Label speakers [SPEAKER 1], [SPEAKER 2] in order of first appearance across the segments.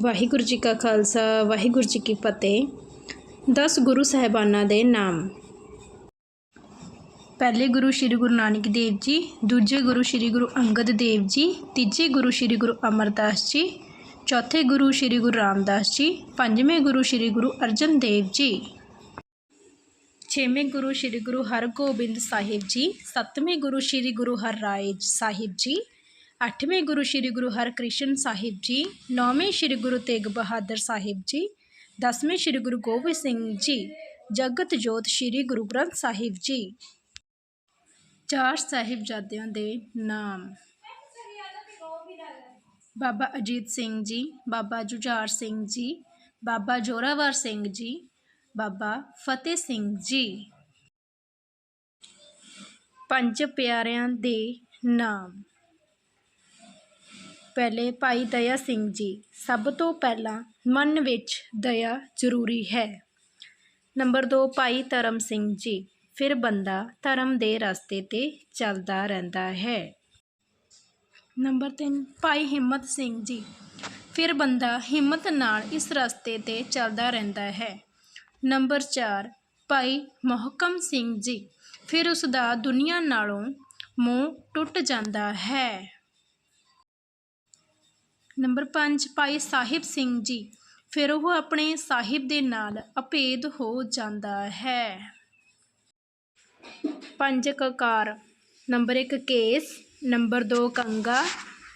[SPEAKER 1] ਵਾਹਿਗੁਰੂ ਜੀ ਕਾ ਖਾਲਸਾ, ਵਾਹਿਗੁਰੂ ਜੀ ਕੀ ਫਤਿਹ। 10 ਗੁਰੂ ਸਾਹਿਬਾਨਾਂ ਦੇ ਨਾਮ। ਪਹਿਲੇ ਗੁਰੂ ਸ੍ਰੀ ਗੁਰੂ ਨਾਨਕ ਦੇਵ ਜੀ, ਦੂਜੇ ਗੁਰੂ ਸ੍ਰੀ ਗੁਰੂ ਅੰਗਦ ਦੇਵ ਜੀ, ਤੀਜੇ ਗੁਰੂ ਸ੍ਰੀ ਗੁਰੂ ਅਮਰਦਾਸ ਜੀ, ਚੌਥੇ ਗੁਰੂ ਸ੍ਰੀ ਗੁਰੂ ਰਾਮਦਾਸ ਜੀ, ਪੰਜਵੇਂ ਗੁਰੂ ਸ੍ਰੀ ਗੁਰੂ ਅਰਜਨ ਦੇਵ ਜੀ। ਛੇਵੇਂ ਗੁਰੂ ਸ੍ਰੀ ਗੁਰੂ ਹਰਗੋਬਿੰਦ ਸਾਹਿਬ ਜੀ, ਸੱਤਵੇਂ ਗੁਰੂ ਸ੍ਰੀ ਗੁਰੂ ਹਰਰਾਏ ਸਾਹਿਬ ਜੀ ਅੱਠਵੇਂ ਗੁਰੂ ਸ੍ਰੀ ਗੁਰੂ ਹਰਕ੍ਰਿਸ਼ਨ ਸਾਹਿਬ ਜੀ, ਨੌਵੇਂ ਸ੍ਰੀ ਗੁਰੂ ਤੇਗ ਬਹਾਦਰ ਸਾਹਿਬ ਜੀ, ਦਸਵੇਂ ਸ੍ਰੀ ਗੁਰੂ ਗੋਬਿੰਦ ਸਿੰਘ ਜੀ, ਜਗਤ ਜੋਤ ਸ੍ਰੀ ਗੁਰੂ ਗ੍ਰੰਥ ਸਾਹਿਬ ਜੀ। ਚਾਰ ਸਾਹਿਬਜ਼ਾਦਿਆਂ ਦੇ ਨਾਮ। ਬਾਬਾ ਅਜੀਤ ਸਿੰਘ ਜੀ, ਬਾਬਾ ਜੁਝਾਰ ਸਿੰਘ ਜੀ, ਬਾਬਾ ਜੋਰਾਵਰ ਸਿੰਘ ਜੀ, ਬਾਬਾ ਫਤਿਹ ਸਿੰਘ ਜੀ। ਪੰਜ ਪਿਆਰਿਆਂ ਦੇ ਨਾਮ। ਪਹਿਲੇ ਭਾਈ ਦਇਆ ਸਿੰਘ ਜੀ ਸਭ ਤੋਂ ਪਹਿਲਾਂ ਮਨ ਵਿੱਚ ਦਇਆ ਜ਼ਰੂਰੀ ਹੈ। ਨੰਬਰ 2 ਭਾਈ ਧਰਮ ਸਿੰਘ ਜੀ। ਫਿਰ ਬੰਦਾ ਧਰਮ ਦੇ ਰਸਤੇ ਤੇ ਚੱਲਦਾ ਰਹਿੰਦਾ ਹੈ। ਨੰਬਰ 3 ਭਾਈ ਹਿੰਮਤ ਸਿੰਘ ਜੀ। ਫਿਰ ਬੰਦਾ ਹਿੰਮਤ ਨਾਲ ਇਸ ਰਸਤੇ ਤੇ ਚੱਲਦਾ ਰਹਿੰਦਾ ਹੈ। ਨੰਬਰ 4 ਭਾਈ ਮੋਹਕਮ ਸਿੰਘ ਜੀ। ਫਿਰ ਉਸ ਦਾ ਦੁਨੀਆ ਨਾਲੋਂ ਮੋਹ ਟੁੱਟ ਜਾਂਦਾ ਹੈ। ਨੰਬਰ 5 ਭਾਈ ਸਾਹਿਬ ਸਿੰਘ ਜੀ। ਫਿਰ ਉਹ ਆਪਣੇ ਸਾਹਿਬ ਦੇ ਨਾਲ ਅਭੇਦ ਹੋ ਜਾਂਦਾ ਹੈ। ਪੰਜ, ਕਕਾਰ। Number 1 case. ਨੰਬਰ 2 ਕੰਗਾ।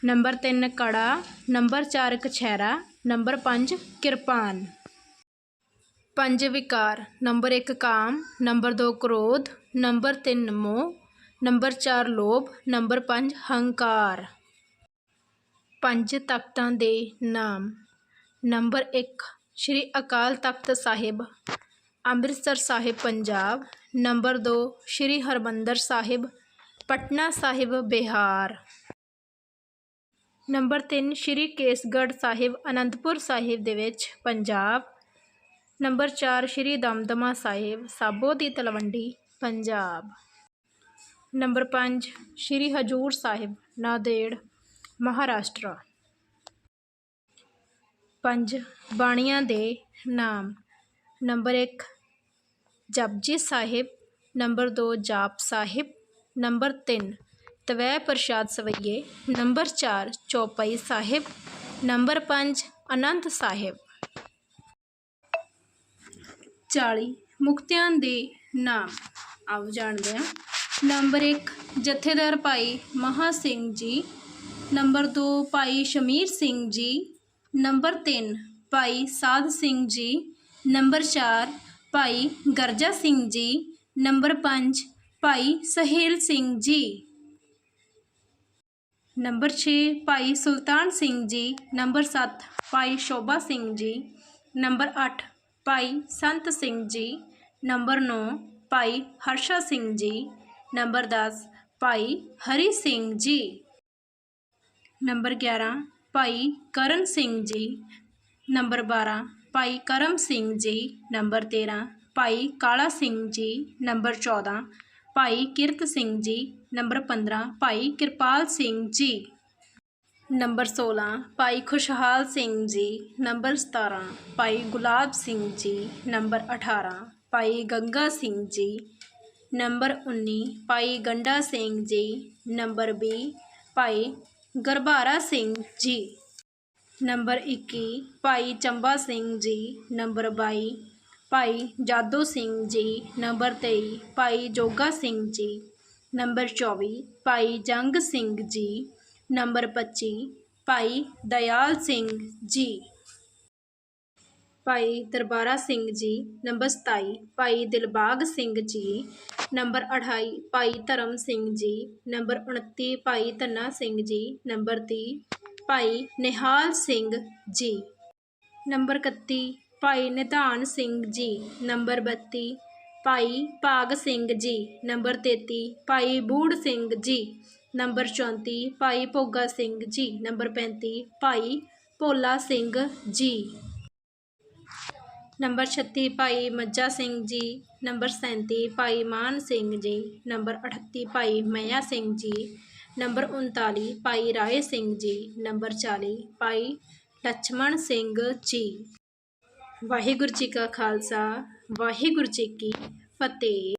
[SPEAKER 1] ਨੰਬਰ 3 ਕੜਾ। ਨੰਬਰ 4 ਕਛਹਿਰਾ। ਨੰਬਰ 5 ਕਿਰਪਾਨ। ਪੰਜ, ਵਿਕਾਰ। ਨੰਬਰ 1 ਕਾਮ। ਨੰਬਰ 2 ਕ੍ਰੋਧ। ਨੰਬਰ 3 ਮੋਹ। ਨੰਬਰ 4 ਲੋਭ। ਨੰਬਰ 5 ਹੰਕਾਰ। ਪੰਜ ਤਖਤਾਂ ਦੇ ਨਾਮ। Number 1 Shri Akal Takht Sahib, Amritsar Sahib, Punjab. Number 2 Shri Harmandar Sahib, Patna Sahib, Bihar. Number 3 Shri Kesgarh Sahib, Anandpur Sahib ਦੇ ਵਿੱਚ, ਪੰਜਾਬ। ਨੰਬਰ 4 ਸ਼੍ਰੀ ਦਮਦਮਾ ਸਾਹਿਬ, ਸਾਬੋ ਦੀ ਤਲਵੰਡੀ, ਪੰਜਾਬ। ਨੰਬਰ 5 ਸ਼੍ਰੀ ਹਜੂਰ ਸਾਹਿਬ, ਨਾਂਦੇੜ। ਮਹਾਰਾਸ਼ਟਰ। ਪੰਜ ਬਾਣੀਆਂ ਦੇ ਨਾਮ। ਨੰਬਰ ਇੱਕ, ਜਪਜੀ ਸਾਹਿਬ। ਨੰਬਰ 2 ਜਾਪ ਸਾਹਿਬ। ਨੰਬਰ 3 ਤਵੈ ਪ੍ਰਸ਼ਾਦ ਸਵਈਏ। ਨੰਬਰ 4 ਚੌਪਈ ਸਾਹਿਬ। ਨੰਬਰ 5 ਅਨੰਦ ਸਾਹਿਬ। 40 ਮੁਕਤਿਆਂ ਦੇ ਨਾਮ। ਆਓ ਜਾਣਦੇ ਹਾਂ। ਨੰਬਰ 1 ਜਥੇਦਾਰ ਭਾਈ ਮਹਾ ਸਿੰਘ ਜੀ। ਨੰਬਰ 2 ਭਾਈ ਸ਼ਮੀਰ ਸਿੰਘ ਜੀ ਨੰਬਰ 3 ਭਾਈ ਸਾਧ ਸਿੰਘ ਜੀ ਨੰਬਰ 4 ਭਾਈ ਗਰਜਾ ਸਿੰਘ ਜੀ ਨੰਬਰ 5 ਭਾਈ ਸਹੇਲ ਸਿੰਘ ਜੀ ਨੰਬਰ 6 ਭਾਈ ਸੁਲਤਾਨ ਸਿੰਘ ਜੀ ਨੰਬਰ 7 ਭਾਈ ਸ਼ੋਭਾ ਸਿੰਘ ਜੀ ਨੰਬਰ 8 ਭਾਈ ਸੰਤ ਸਿੰਘ ਜੀ ਨੰਬਰ 9 ਭਾਈ ਹਰਸ਼ਾ ਸਿੰਘ ਜੀ ਨੰਬਰ 10 ਭਾਈ ਹਰੀ ਸਿੰਘ ਜੀ ਨੰਬਰ 11 ਭਾਈ ਕਰਨ ਸਿੰਘ ਜੀ ਨੰਬਰ 12 ਭਾਈ ਕਰਮ ਸਿੰਘ ਜੀ ਨੰਬਰ 13 ਭਾਈ ਕਾਲਾ ਸਿੰਘ ਜੀ ਨੰਬਰ 14 ਭਾਈ ਕਿਰਤ ਸਿੰਘ ਜੀ ਨੰਬਰ 15 ਭਾਈ ਕਿਰਪਾਲ ਸਿੰਘ ਜੀ ਨੰਬਰ 16 ਭਾਈ ਖੁਸ਼ਹਾਲ ਸਿੰਘ ਜੀ ਨੰਬਰ 17 ਭਾਈ ਗੁਲਾਬ ਸਿੰਘ ਜੀ ਨੰਬਰ 18 ਭਾਈ ਗੰਗਾ ਸਿੰਘ ਜੀ ਨੰਬਰ 19 ਭਾਈ ਗੰਡਾ ਸਿੰਘ ਜੀ ਨੰਬਰ 20 ਭਾਈ ਗਰਬਾਰਾ ਸਿੰਘ ਜੀ। ਨੰਬਰ 21 ਭਾਈ ਚੰਬਾ ਸਿੰਘ ਜੀ। ਨੰਬਰ 22 ਭਾਈ ਜਾਦੋ ਸਿੰਘ ਜੀ। ਨੰਬਰ 23 ਭਾਈ ਜੋਗਾ ਸਿੰਘ ਜੀ। ਨੰਬਰ 24 ਭਾਈ ਜੰਗ ਸਿੰਘ ਜੀ। ਨੰਬਰ 25 ਭਾਈ ਦਇਆਲ ਸਿੰਘ ਜੀ। ਭਾਈ ਦਰਬਾਰਾ ਸਿੰਘ ਜੀ, ਨੰਬਰ 27 ਭਾਈ ਦਿਲਬਾਗ ਸਿੰਘ ਜੀ, ਨੰਬਰ 28 ਭਾਈ ਧਰਮ ਸਿੰਘ ਜੀ, ਨੰਬਰ 29 ਭਾਈ ਧੰਨਾ ਸਿੰਘ ਜੀ, ਨੰਬਰ 30 ਭਾਈ ਨਿਹਾਲ ਸਿੰਘ ਜੀ। ਨੰਬਰ 31 ਭਾਈ ਨਿਧਾਨ ਸਿੰਘ ਜੀ, ਨੰਬਰ 32 ਭਾਈ ਭਾਗ Singh ji, number 33 ਭਾਈ ਬੂੜ Singh ji, number 34 ਭਾਈ ਭੋਗਾ Singh ji, number 35 ਭਾਈ Bhola Singh ji. Number 36 ਭਾਈ Majha Singh ji, number 37 ਭਾਈ ਮਾਨ Singh ji, number 38 ਭਾਈ ਮਇਆ Singh ji, number 39 ਭਾਈ ਰਾਏ Singh ji, number 40 ਭਾਈ ਲਛਮਣ ਸਿੰਘ ਜੀ। ਵਾਹਿਗੁਰੂ ਜੀ ਕਾ ਖਾਲਸਾ, ਵਾਹਿਗੁਰੂ ਜੀ ਕੀ ਫਤਿਹ।